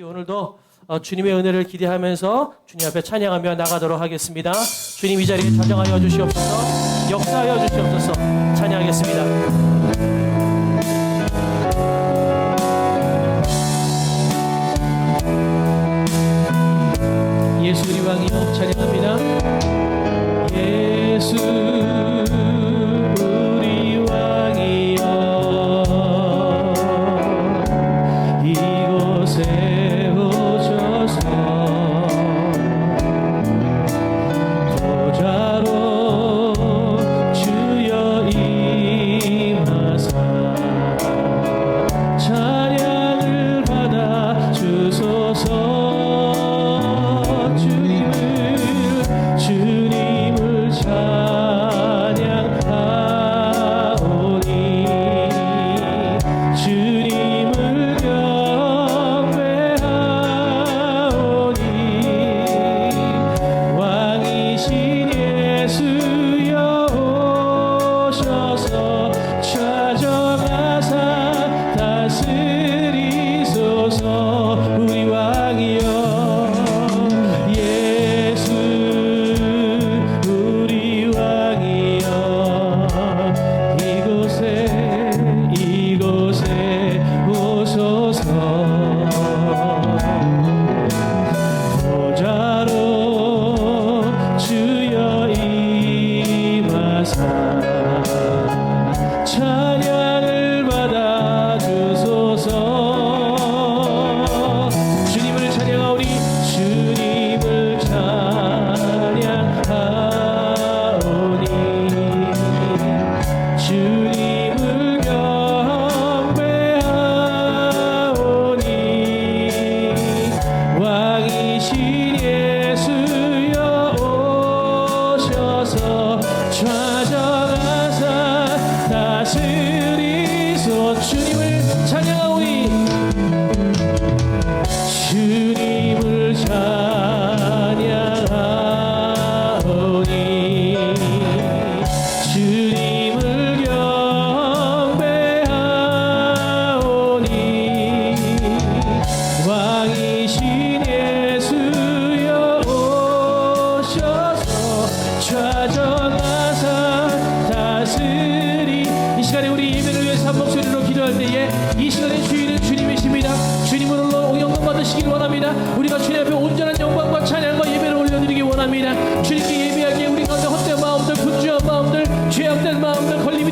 우리 오늘도 어, 주님의 은혜를 기대하면서 주님 앞에 찬양하며 나가도록 하겠습니다. 주님 이 자리에 좌정하여 주시옵소서, 역사하여 주시옵소서, 찬양하겠습니다. 예수 우리 왕이여 찬양합니다. Children, mom, the holy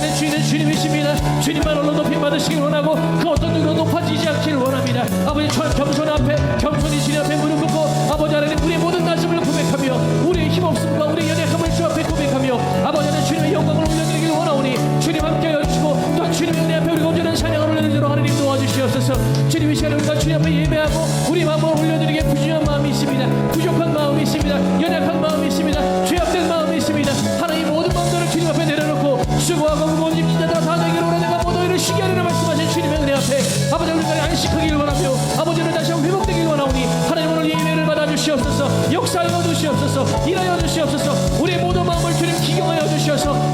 시간의 주인은 주님이십니다. 주님만으로 높임 받으시길 원하고 그 어떤 누구로 높아지지 않기를 원합니다. 아버지 참 겸손 앞에 겸손히 주님 앞에 무릎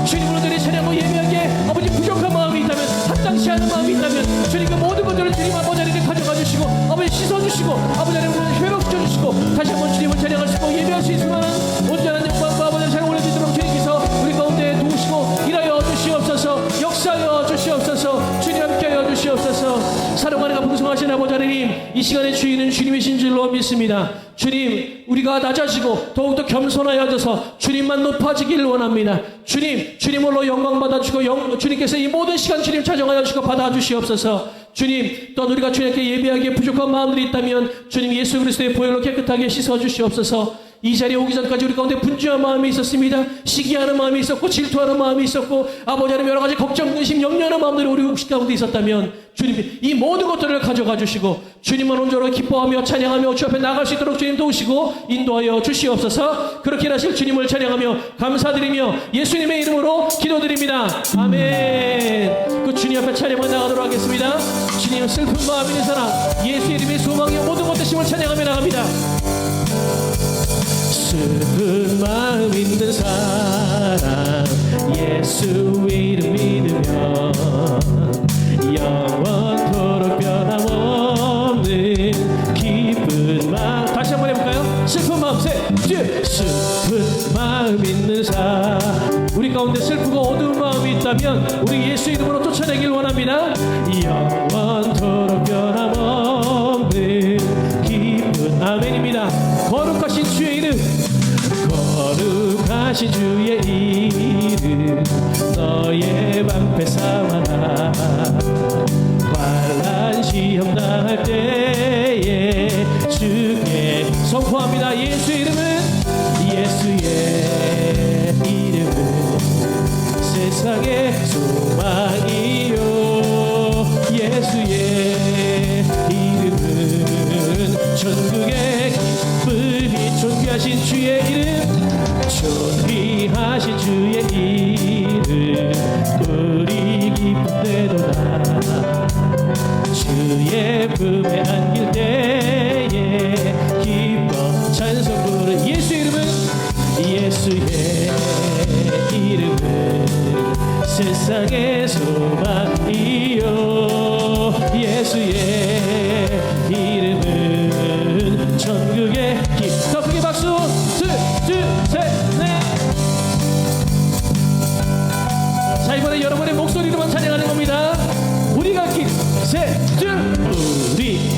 주님으로 너희 찬양하고 예배하기에 아버지 부족한 마음이 있다면 합당치 않은 마음이 있다면 주님 그 모든 것들을 주님 아버지 하나님께 가져가 주시고 아버지 씻어주시고 아버지 하나님 우리를 회복시켜 주시고 다시 한번 주님을 찬양할 수 있고 예배할 수 있을 만한 온전한 사랑하는 풍성하신 아버지 하나님 이 시간에 주인은 주님이신 줄로 믿습니다. 주님 우리가 낮아지고 더욱더 겸손하여 져서 주님만 높아지길 원합니다. 주님, 주님으로 영광 받아주고, 영, 주님께서 이 모든 시간 주님 찾아가여 주시고 받아주시옵소서. 주님, 또 우리가 주님께 예배하기에 부족한 마음들이 있다면 주님 예수 그리스도의 보혈로 깨끗하게 씻어 주시옵소서. 이 자리에 오기 전까지 우리 가운데 분주한 마음이 있었습니다. 시기하는 마음이 있었고 질투하는 마음이 있었고 아버지 하나님 여러 가지 걱정, 근심, 염려하는 마음들이 우리 혹시 가운데 있었다면 주님 이 모든 것들을 가져가 주시고 주님만 온전히 기뻐하며 찬양하며 주 앞에 나갈 수 있도록 주님 도우시고 인도하여 주시옵소서 그렇게 하실 주님을 찬양하며 감사드리며 예수님의 이름으로 기도드립니다. 아멘. 그 주님 앞에 찬양만 나가도록 하겠습니다. 주님 슬픈 마음 있는 사람 예수 이름의 소망이 모든 것 되심을 찬양하며 나갑니다. 슬픈 마음 있는 사람 예수 이름 믿으면 영원토록 변함없는 기쁜 마음. 다시 한번 해볼까요? 슬픈 마음 셋둘 슬픈 마음 있는 사람. 우리 가운데 슬프고 어두운 마음이 있다면 우리 예수 이름으로 쫓아내길 원합니다 거룩하신 주의 이름 너의 방패 삼아라 환란 시험 당할 때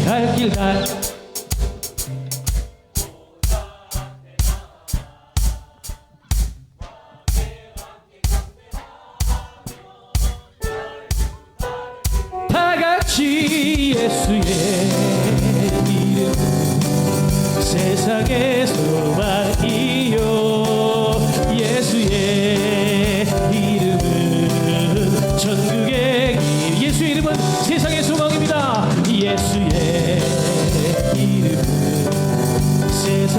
우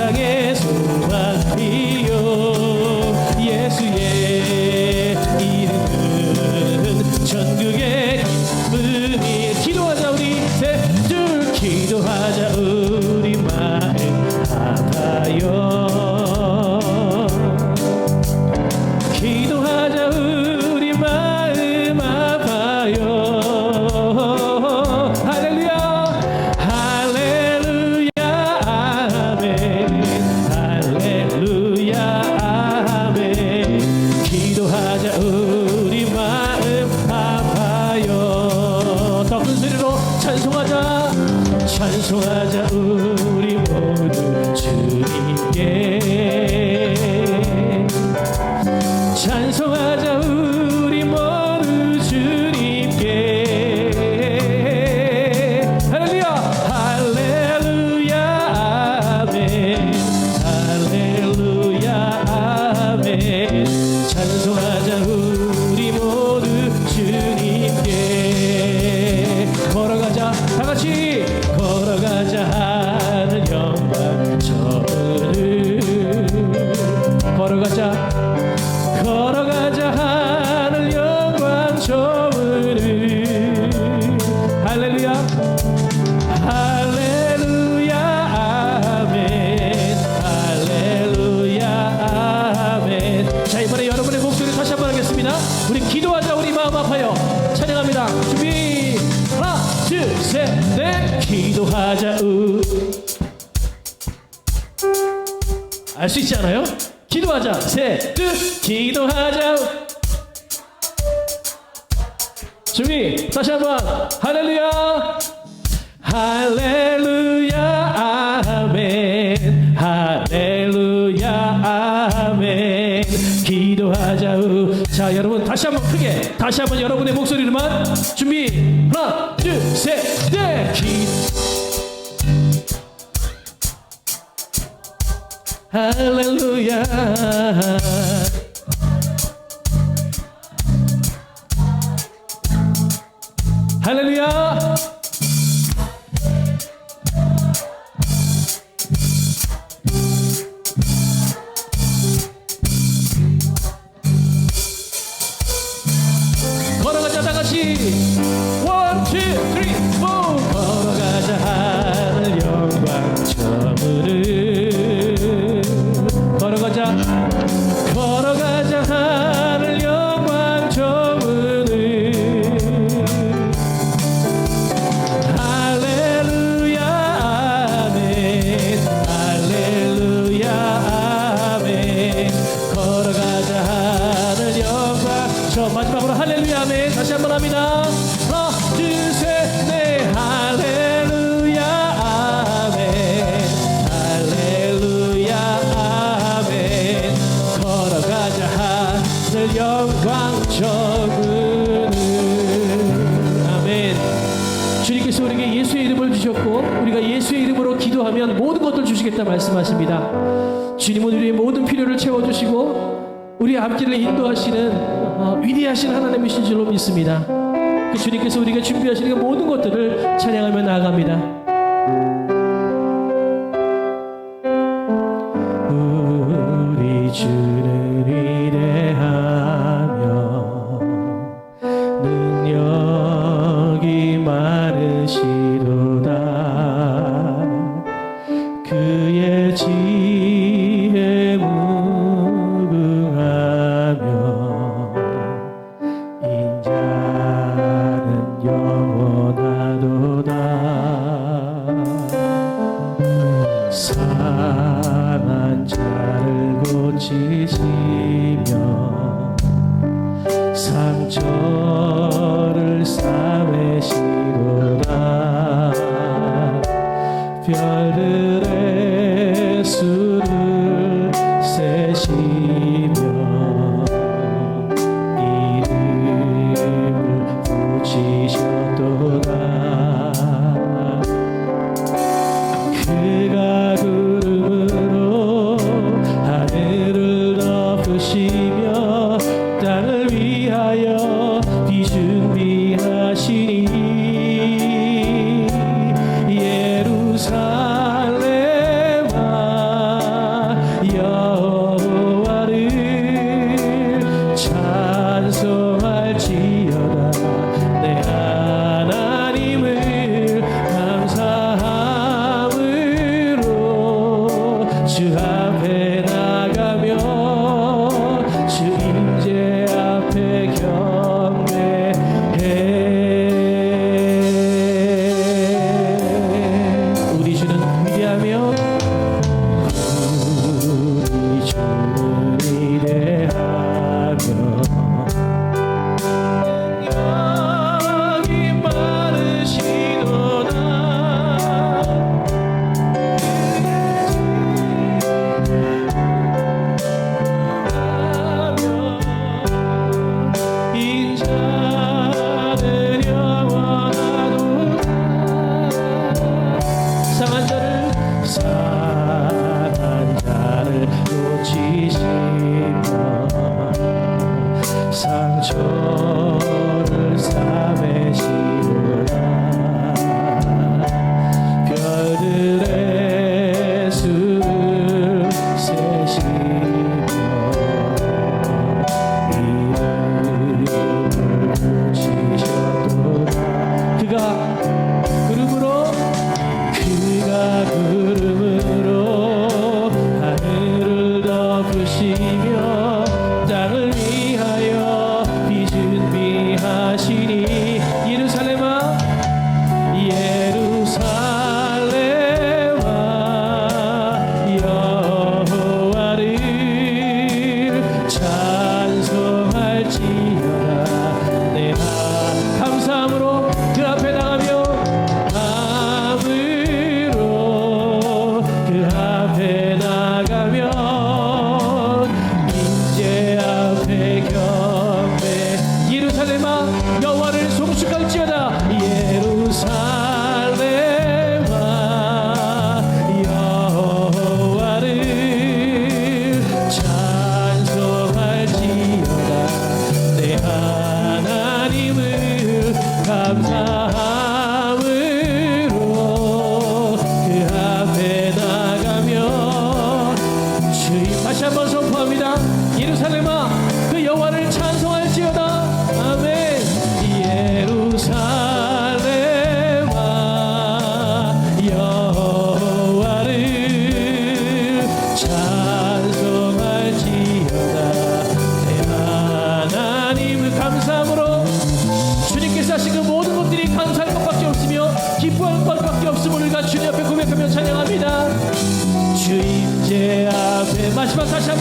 세상의 소망이 알 수 있지 않아요? 기도하자. 셋 둘 기도하자. 준비 다시 한번. 할렐루야. 할렐루야 아멘. 할렐루야 아멘. 기도하자. 우. 자 여러분 다시 한번 크게. 다시 한번 여러분의 목소리로만. 준비. 하나 둘 셋 넷 기 Hallelujah. 않고 우리가 예수의 이름으로 기도하면 모든 것들 주시겠다 말씀하십니다. 주님은 우리의 모든 필요를 채워주시고 우리의 앞길을 인도하시는 어, 위대하신 하나님이신 줄로 믿습니다. 그 주님께서 우리가 준비하시는 모든 것들을 찬양하며 나아갑니다.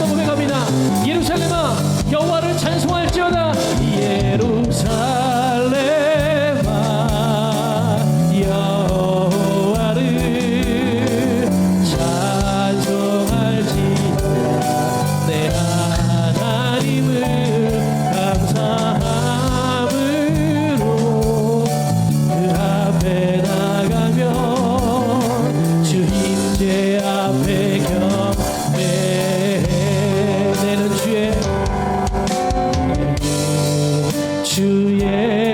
고백합니다. 예루살렘아 여호와를 찬송할지어다 예루살렘 to you.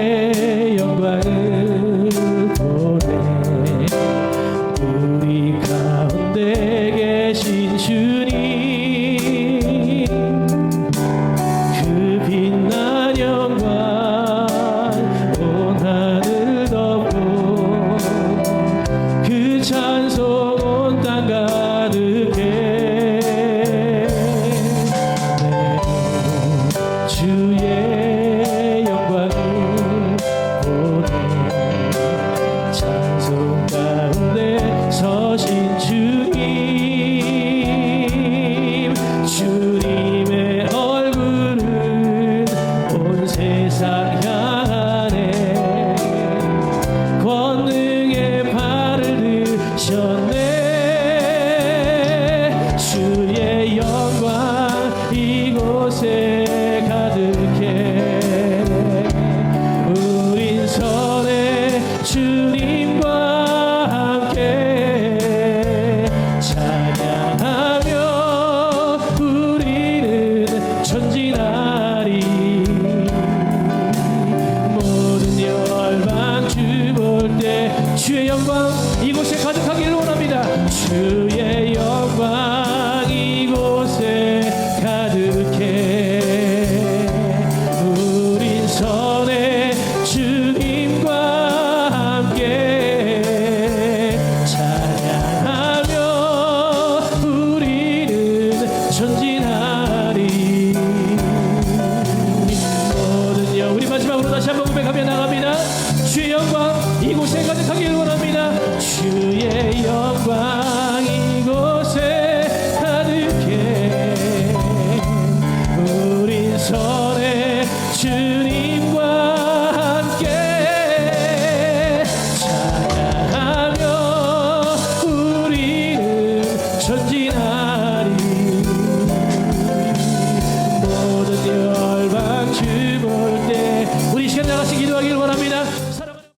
가운데 서신 주